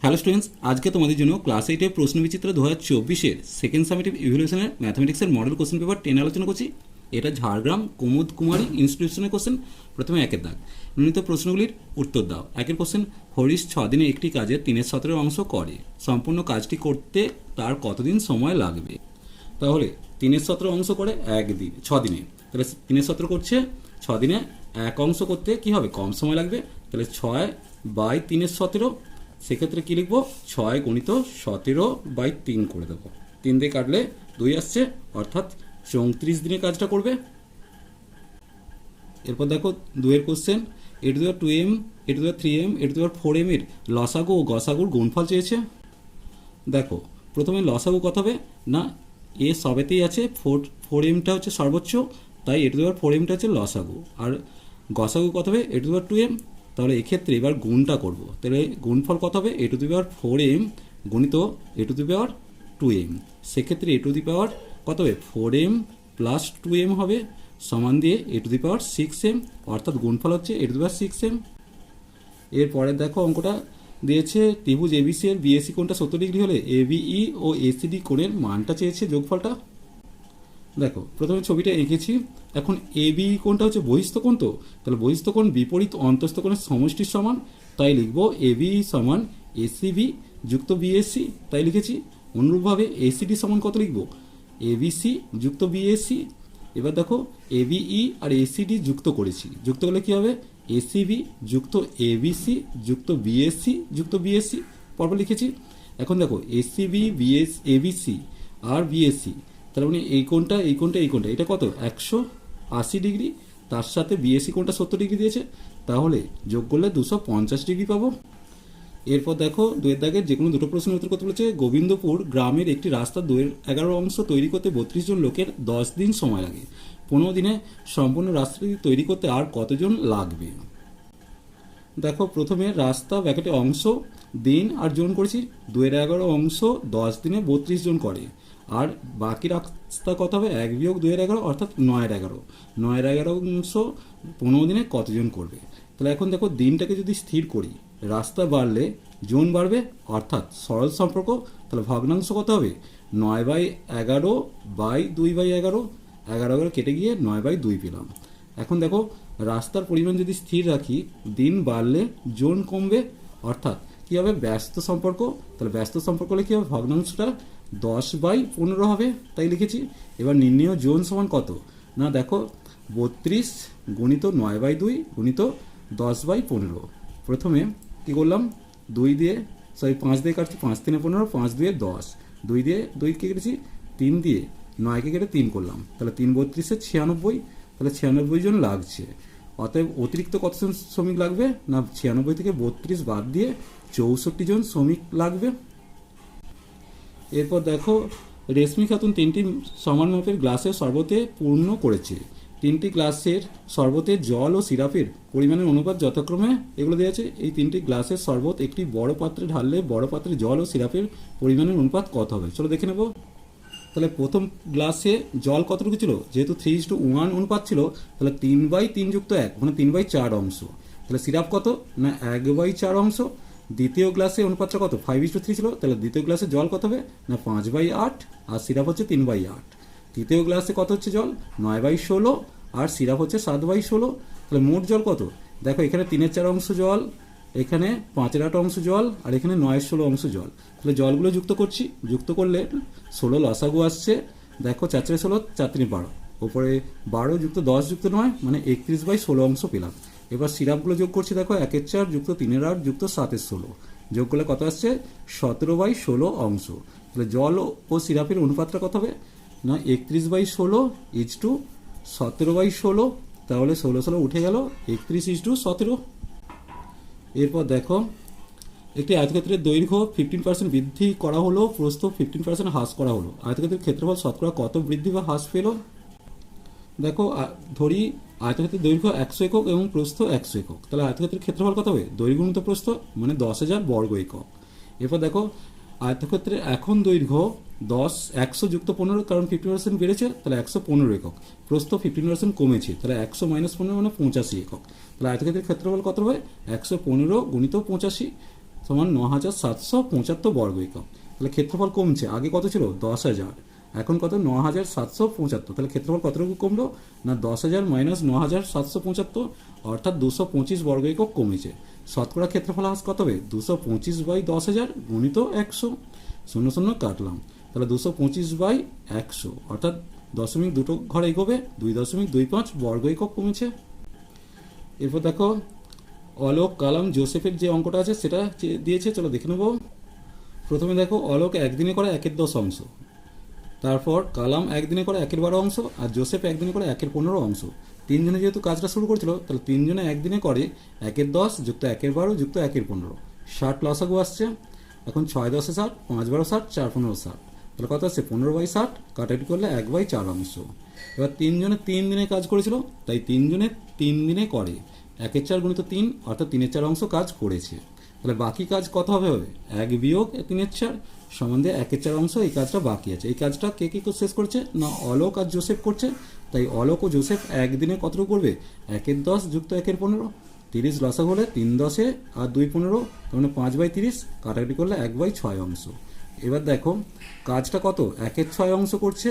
Hello students আজকে তোমাদের জন্য ক্লাস এইটের প্রশ্ন বিচিত্র দু হাজার চব্বিশের সেকেন্ড সামিটিভ ইভলিউশনের ম্যাথমেটিক্সের মডেল কোশ্চেন পেপার টেন আলোচনা করছি। এটা ঝাড়গ্রাম কুমুদ কুমারী ইনস্টিটিউশনের কোশ্চেন প্রথমে একের দাগ। নির্ণীত প্রশ্নগুলির উত্তর দাও। একের কোশ্চেন হরিশ দিনে একটি কাজের তিনের সতেরো অংশ করে। সম্পূর্ণ কাজটি করতে তার কতদিন সময় লাগবে? তাহলে, তিনের সতেরো অংশ করে একদিন দিনে তাহলে তিনের সতেরো করছে দিনে এক অংশ করতে কি হবে? কম সময় লাগবে। তাহলে ছয় বাই তিনের সতেরো সেক্ষেত্রে কী লিখব? ছয় গণিত সতেরো বাই তিন করে দেবো। তিন দিয়ে কাটলে দুই আসছে, অর্থাৎ চৌত্রিশ দিনে কাজটা করবে। এরপর দেখো দুয়ের question A to two M A to three M A to দেওয়ার ফোর এম এর লসাগু ও গসাগুর গুণফল চেয়েছে। দেখো, প্রথমে লসাগু কত হবে? না এ সবেতেই আছে ফোর ফোর এমটা হচ্ছে সর্বোচ্চ, তাই এ টু দেওয়ার ফোর এমটা হচ্ছে লসাগু। আর গসাগু কত হবে? এ টু দেওয়ার টু এম তাহলে এক্ষেত্রে এবার গুণটা করব। তাহলে গুণফল কত হবে? A to the power four M গুণিত A to the power two M সেক্ষেত্রে এ টু দি পাওয়ার কত হবে? Four M plus two M হবে, সমান দিয়ে A to the power six M অর্থাৎ গুণফল হচ্ছে A to the power six M এরপরে দেখো অঙ্কটা দিয়েছে, ত্রিভুজ এবিসি এর বিএসসি কোণটা সত্তর ডিগ্রি হলে এবিই ও এসিডি কোণের মানটা চেয়েছে যোগফলটা। দেখো, প্রথমে ছবিটা এঁকেছি। এখন এ বি কোণটা হচ্ছে বহিস্থ কোণ তো? তাহলে বহিস্থ কোণ বিপরীত অন্তস্থ কোণের সমষ্টির সমান, তাই লিখব এ বি সমান এসিবি যুক্ত বিএসসি তাই লিখেছি। অনুরূপভাবে এসিডি সমান কত লিখব? এবিসি যুক্ত বিএসসি এবার দেখো এবিই আর এসিডি যুক্ত করেছি। যুক্ত করলে কি হবে? এসিবি যুক্ত এবিসি যুক্ত বিএসসি যুক্ত বিএসসি পরপর লিখেছি। এখন দেখো এসিবি বিএস এবিসি আর বিএসসি তার মানে এই কোণটা এই কোণটা এই কোণটা, এটা কত? একশো আশি ডিগ্রি। তার সাথে বিএসসি কোণটা সত্তর ডিগ্রি দিয়েছে। তাহলে যোগ করলে দুশো পঞ্চাশ ডিগ্রি পাবো। এরপর দেখো, দুয়ের দাগের যে কোনো দুটো প্রশ্নের উত্তর করতে বলেছে, গোবিন্দপুর গ্রামের একটি রাস্তা দুয়ের এগারো অংশ তৈরি করতে বত্রিশ জন লোকের দশ দিন সময় লাগে। পনেরো দিনে সম্পূর্ণ রাস্তাটি তৈরি করতে আর কতজন লাগবে? দেখো, প্রথমে রাস্তা ব্যাকেটে অংশ, দিন আর জন করেছি। দুয়ের এগারো অংশ দশ দিনে বত্রিশ জন করে। আর বাকি রাস্তা কত হবে এক বিয়োগ দুয়ের এগারো, অর্থাৎ নয়ের এগারো। নয়ের এগারো অংশ পনেরো দিনে কতজন করবে? তাহলে এখন দেখো দিনটাকে যদি স্থির করি, রাস্তা বাড়লে জোন বাড়বে, অর্থাৎ সরল সম্পর্ক, তাহলে ভগ্নাংশ কত হবে? নয় বাই এগারো বাই দুই বাই এগারো এগারো এগারো কেটে গিয়ে নয় বাই দুই পেলাম। এখন দেখো রাস্তার পরিমাণ যদি স্থির রাখি, দিন বাড়লে জোন কমবে, অর্থাৎ কী হবে ব্যস্ত সম্পর্ক? তাহলে ব্যস্ত সম্পর্ক হলে কী হবে? ভগ্নাংশটা দশ বাই পনেরো হবে, তাই লিখেছি। এবার নির্ণয় জোন সমান কত? না, দেখো, বত্রিশ গুণিত নয় বাই দুই গুণিত দশ বাই পনেরো। প্রথমে কী করলাম? দুই দিয়ে সরি পাঁচ দিয়ে কাটছি, পাঁচ তিনে পনেরো, পাঁচ দুয়ে দশ। দুই দিয়ে দুইকে কেটেছি? তিন দিয়ে নয়কে কেটে তিন করলাম। তাহলে তিন বত্রিশে ছিয়ানব্বই, তাহলে ছিয়ানব্বই জন লাগছে। অতএব অতিরিক্ত কতজন শ্রমিক লাগবে? না, ছিয়ানব্বই থেকে বত্রিশ বাদ দিয়ে চৌষট্টি জন শ্রমিক লাগবে। এরপর দেখো, রেশমি খাতুন তিনটি সমান মাপের গ্লাসের শরবতে পূর্ণ করেছে। তিনটি গ্লাসের শরবতে জল ও সিরাপের পরিমাণের অনুপাত যথাক্রমে এগুলো দেওয়া আছে। এই তিনটি গ্লাসের শরবত একটি বড় পাত্রে ঢাললে বড় পাত্রে জল ও সিরাপের পরিমাণের অনুপাত কত হবে? চলো দেখে নেব। তাহলে প্রথম গ্লাসে জল কতটুকু ছিল? যেহেতু থ্রি ইস টু ওয়ান অনুপাত ছিল, তাহলে তিন বাই তিন যুক্ত এক মানে তিন বাই চার অংশ। তাহলে সিরাপ কত? না, এক বাই চার অংশ। দ্বিতীয় গ্লাসে অনুপাতটা কত? ফাইভ ইস টু থ্রি ছিল, তাহলে দ্বিতীয় গ্লাসে জল কত হবে? না, পাঁচ বাই আট, আর সিরাপ হচ্ছে তিন বাই আট। তৃতীয় গ্লাসে কত হচ্ছে জল? নয় বাই ষোলো, আর সিরাপ হচ্ছে সাত বাই ষোলো। তাহলে মোট জল কত? দেখো, এখানে তিনের চার অংশ জল, এখানে পাঁচের আট অংশ জল, আর এখানে নয়ের ষোলো অংশ জল। তাহলে জলগুলো যুক্ত করছি। যুক্ত করলে ষোলো লসাগু আসছে। দেখো চার চারে ষোলো চার তিনে বারো। ওপরে বারো যুক্ত দশ যুক্ত নয় মানে একত্রিশ বাই ষোলো অংশ পেলাম। এবার সিরাপগুলো যোগ করছি, দেখো একের চার যুক্ত তিনের আট যুক্ত সাতের ষোলো। যোগ করলে কত আসছে? সতেরো বাই ষোলো অংশ। তাহলে জল ও সিরাপের অনুপাতটা কত হবে? না, একত্রিশ বাই ষোলো ইজ টু সতেরো বাই ষোলো, তাহলে ষোলো ষোলো উঠে গেল, একত্রিশ ইজ টু সতেরো। এরপর দেখো, একটি আয়তক্ষেত্রের দৈর্ঘ্য ফিফটিন পার্সেন্ট বৃদ্ধি করা হলো, প্রস্থ ফিফটিন পার্সেন্ট হ্রাস করা হলো। আয়তক্ষেত্রের ক্ষেত্রফল শতকরা কত বৃদ্ধি বা হ্রাস পেল? দেখো ধরি আয়তক্ষেত্রের দৈর্ঘ্য একশো একক এবং প্রস্থ একশো একক। তাহলে আয়তক্ষেত্রের ক্ষেত্রফল কত হবে? দৈর্ঘ্য গুণিত প্রস্থ মানে দশ হাজার বর্গ একক। এরপর দেখো, আয়তক্ষেত্রের এখন দৈর্ঘ্য দশ, একশো যুক্ত পনেরো, কারণ ফিফটি পার্সেন্ট বেড়েছে, তাহলে একশো পনেরো একক। প্রস্থ ফিফটিন পার্সেন্ট কমেছে, তাহলে একশো মাইনাস পনেরো মানে পঁচাশি একক। তাহলে আয়তক্ষেত্রের ক্ষেত্রফল কত হবে? একশো পনেরো গুণিত পঁচাশি সমান ন হাজার সাতশো পঁচাত্তর বর্গ একক। তাহলে ক্ষেত্রফল কমছে, আগে কত ছিল? দশ হাজার। এখন কত? ন হাজার সাতশো পঁচাত্তর। তাহলে ক্ষেত্রফল কতটুকু কমলো? না দশ হাজার মাইনাস ন হাজার সাতশো পঁচাত্তর, অর্থাৎ দুশো পঁচিশ বর্গ একক কমেছে। শতকরা ক্ষেত্রফল আস কত হবে? দুশো পঁচিশ বাই দশ হাজার গুণিত একশো। শূন্য শূন্য কাটলাম। তাহলে দুশো পঁচিশ বাই একশো, অর্থাৎ দশমিক দুটো ঘর এগোবে, দুই দশমিক দুই পাঁচ বর্গ একক কমেছে। এরপর দেখো, অলোক, কালাম, জোসেফের যে অঙ্কটা আছে, সেটা দিয়েছে, চলো দেখে নেব। প্রথমে দেখো, অলোক একদিনে করে একের দশ অংশ। তারপর কালাম একদিনে করে একের বারো অংশ আর জোসেফ একদিনে করে একের পনেরো অংশ। তিনজনে যেহেতু কাজটা শুরু করেছিল, তাহলে তিনজনে একদিনে করে একের দশ যুক্ত একের বারো যুক্ত একের পনেরো। ষাট লসাগু আসছে। এখন ছয় দশে ষাট, পাঁচ বারো ষাট, চার পনেরো ষাট। তাহলে কত আসছে? পনেরো বাই ষাট কাটাটি করলে এক বাই চার অংশ। এবার তিনজনে তিন দিনে কাজ করেছিল, তাই তিনজনে তিন দিনে করে। একের চার গুণিত তিন, অর্থাৎ তিনের চার অংশ কাজ করেছে। তাহলে বাকি কাজ কত হবে হবে? এক বিয়োগ তিনের চার দিয়ে একের চার অংশ, এই কাজটা বাকি আছে। এই কাজটা কে কি শেষ করছে? না, অলোক আর জোসেফ করছে। তাই অলোক ও জোসেফ একদিনে কতটুকু করবে? একের দশ যুক্ত একের পনেরো। তিরিশ লসা হলে তিন দশে আর দুই পনেরো, তার মানে পাঁচ বাই তিরিশ, কাটাকাটি করলে এক বাই ছয় অংশ। এবার দেখো, কাজটা কত? একের ছয় অংশ করছে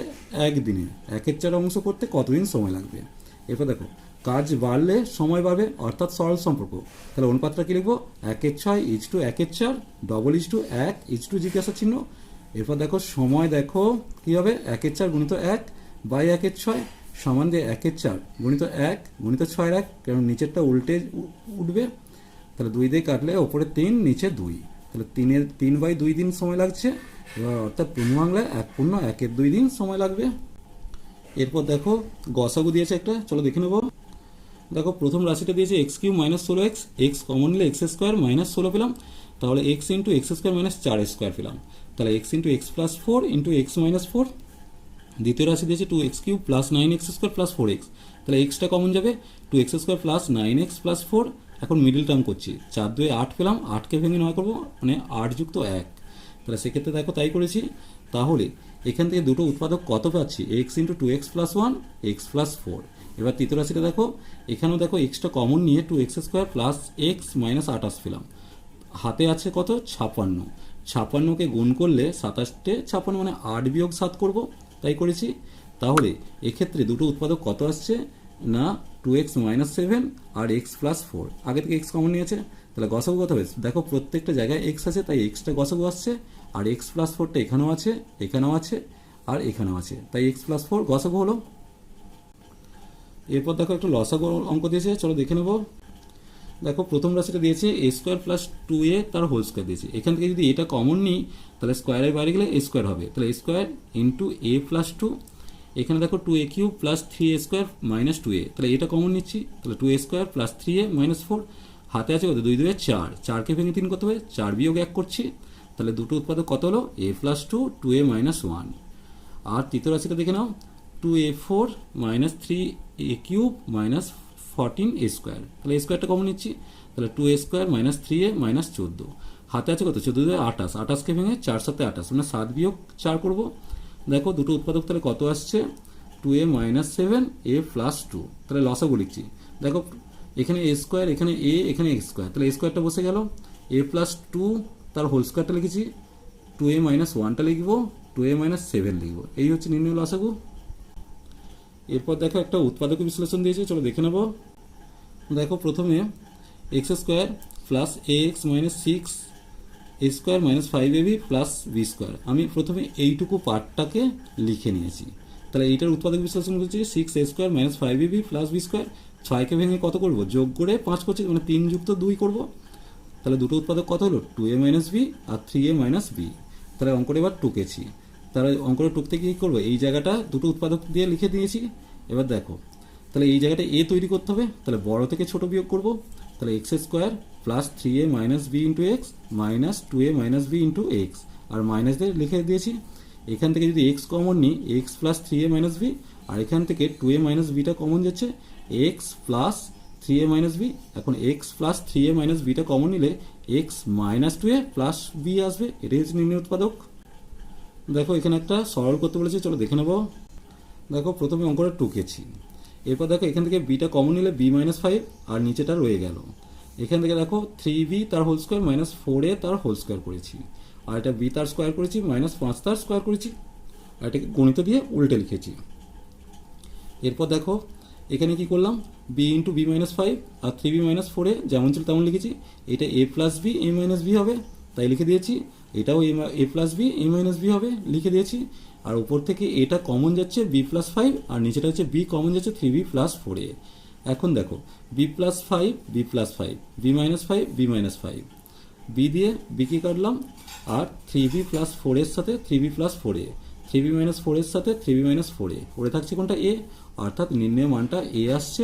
একদিনে। একের চার অংশ করতে কতদিন সময় লাগবে? এরপর দেখো কাজ বাড়লে সময় বাড়বে অর্থাৎ সরল সম্পর্ক। তাহলে অনুপাতটা কি লিখব? একের ছয় ইচ টু একের চার ডবল ইচ টু এক ইচ টু জিজ্ঞাসা চিহ্ন। এরপর দেখো, সময় দেখো, কি হবে? একের চার গুণিত এক বাই একের ছয় সমান দিয়ে একের চার গুণিত এক গুণিত ছয়ের এক, কারণ নিচেরটা উল্টে উঠবে। তাহলে দুই দিয়ে কাটলে ওপরে তিন, নিচে দুই। তাহলে তিনের তিন বাই দুই দিন সময় লাগছে। এবার অর্থাৎ পূর্ণ বাংলায় এক পূর্ণ, একের দুই দিন সময় লাগবে। এরপর দেখো, গসাগু দিয়েছে একটা, চলো দেখে নেব। দেখো, প্রথম রাশিটা দিয়েছে এক্স কিউ মাইনাস ষোলো এক্স এক্স কমন নিলে এক্স স্কোয়ার মাইনাস ষোলো পেলাম। তাহলে X into X square minus চার স্কোয়ার পেলাম। তাহলে X into X plus four into X minus four দ্বিতীয় রাশি দিয়েছে two X cube plus nine X square plus four X তাহলে এক্সটা কমন যাবে? Two X square plus nine X plus four এখন মিডিল টার্ম করছি। চার, দুয়ে আট পেলাম। আটকে ভেঙে নয় করব মানে আট যুক্ত এক। তাহলে সেক্ষেত্রে দেখো, তাই করেছি। তাহলে এখান থেকে দুটো উৎপাদক কত পাচ্ছি? X into two X plus one X plus four এবার তৃতীয় রাশিটা দেখো, এখানেও দেখো এক্সটা কমন নিয়ে two X square plus X minus আঠাশ পেলাম। হাতে আছে কত? ছাপান্ন। ছাপান্নকে গুণ করলে সাতাশটে ছাপান্ন মানে আট বিয়োগ সাত করব, তাই করেছি। তাহলে এক্ষেত্রে দুটো উৎপাদক কত আসছে? না টু এক্স মাইনাস সেভেন আর এক্স প্লাস ফোর আগে থেকে এক্স কমন নিয়েছে, তাহলে গসাগু কত হবে? দেখো প্রত্যেকটা জায়গায় এক্স আছে, তাই এক্সটা গসাগু আসছে। আর এক্স প্লাস ফোরটা এখানেও আছে এখানেও আছে, আর এখানেও আছে। তাই এক্স প্লাস ফোর গসাগু হলো এরপর দেখো একটু লসাগু অঙ্ক দিয়েছে, চলো দেখে নেব। দেখো, প্রথম রাশিটা দিয়েছে a square plus two a তার হোল স্কোয়ার দিয়েছে। এখান থেকে যদি এটা কমন নিই, তাহলে স্কোয়ারের বাইরে গেলে এ স্কোয়ার হবে। তাহলে square into a plus two এখানে দেখো two a cube plus three a square minus two a তাহলে এটা কমন নিচ্ছি, তাহলে two a square plus three a minus four হাতে আছে কত দুই দুয়ে চার। চারকে ভেঙে তিন কত হবে, চার বিয়োগ এক করছি, তাহলে দুটো উৎপাদক কত হলো? A plus two two a minus one আর তৃতীয় রাশিটা দেখে নাও two a four minus three a cube minus fourteen a square তাহলে এ স্কোয়ারটা কমন নিচ্ছি। তাহলে two a square minus three a minus চোদ্দ। হাতে আছে কত? চোদ্দ দুই আঠাশ। আঠাশকে ভেঙে চার সাথে আঠাশ। মানে সাত বিয়োগ চার করব। দেখো, দুটো উৎপাদক তাহলে কত আসছে? Two a minus seven a plus two তাহলে লসাগু লিখছি দেখো, এখানে এ স্কোয়ার এখানে এ এখানে এক্স স্কোয়ার তাহলে এ স্কোয়ারটা বসে গেল। এ প্লাস টু তার হোল স্কোয়ারটা লিখেছি। টু এ মাইনাস ওয়ানটা লিখব। টু এ মাইনাস সেভেন লিখব। এই হচ্ছে নির্ণয় লসাগু এরপর দেখো একটা উৎপাদক বিশ্লেষণ দিয়েছে, চলো দেখে নেব। দেখো প্রথমে x square plus a x minus six a square minus five a b plus b square আমি প্রথমে এইটুকু পার্টটাকে লিখে নিয়েছি। তাহলে এইটার উৎপাদক বিশ্লেষণ করছি six a square minus five a b plus b square ছয়কে ভেঙে কত করব? যোগ করে পাঁচ করছি মানে তিন যুক্ত দুই করব। তাহলে দুটো উৎপাদক কত হলো? টু এ মাইনাস বি আর থ্রি এ মাইনাস বি তাহলে অঙ্কটা এবার টুকেছি তাহলে অঙ্কটা টুকতে গিয়ে কী করব? এই জায়গাটা দুটো উৎপাদক দিয়ে লিখে দিয়েছি। এবার দেখো, তাহলে এই জায়গাটা এ তৈরি করতে হবে। তাহলে বড় থেকে ছোট বিয়োগ করব। তাহলে x square plus three a minus b into x minus two a minus b into x R minus দিয়ে লিখে দিয়েছি। এখান থেকে যদি এক্স কমন নিই x plus three a minus b আর এখান থেকে টু এ মাইনাস বিটা কমন যাচ্ছে x plus three a minus b এখন x plus three a minus beta common নিলে x minus two a plus b আসবে। এটাই হচ্ছে নির্ণয় উৎপাদক। দেখো, এখানে একটা সরল করতে বলেছি, চলো দেখে নেব। দেখো, প্রথমে অঙ্কটা টুকেছি এরপর দেখো, এখান থেকে বিটা কমন নিলে বি মাইনাস ফাইভ আর নিচেটা রয়ে গেল। এখান থেকে দেখো থ্রি বি তার whole square minus four a তার হোল স্কোয়ার করেছি। আর এটা বি তার স্কোয়ার করেছি মাইনাস পাঁচ তার স্কোয়ার করেছি। আর এটাকে গণিত দিয়ে উল্টে লিখেছি। এরপর দেখো, এখানে কি করলাম? B into b minus five আর থ্রি বি মাইনাস ফোরে যেমন ছিল তেমন লিখেছি। এটা a plus b a minus b হবে, তাই লিখে দিয়েছি। এটাও a plus b a minus b হবে, লিখে দিয়েছি। আর উপর থেকে এটা কমন যাচ্ছে বি প্লাস ফাইভ আর নিচেটা হচ্ছে বি কমন যাচ্ছে three b plus four a এখন দেখো b plus five b plus five b minus five b minus five b দিয়ে বি বিকে কাটলাম? আর থ্রি বি প্লাস ফোরের সাথে three b plus four a three b minus four এর সাথে three b minus four a পড়ে থাকছে কোনটা এ অর্থাৎ নির্ণয় মানটা এ আসছে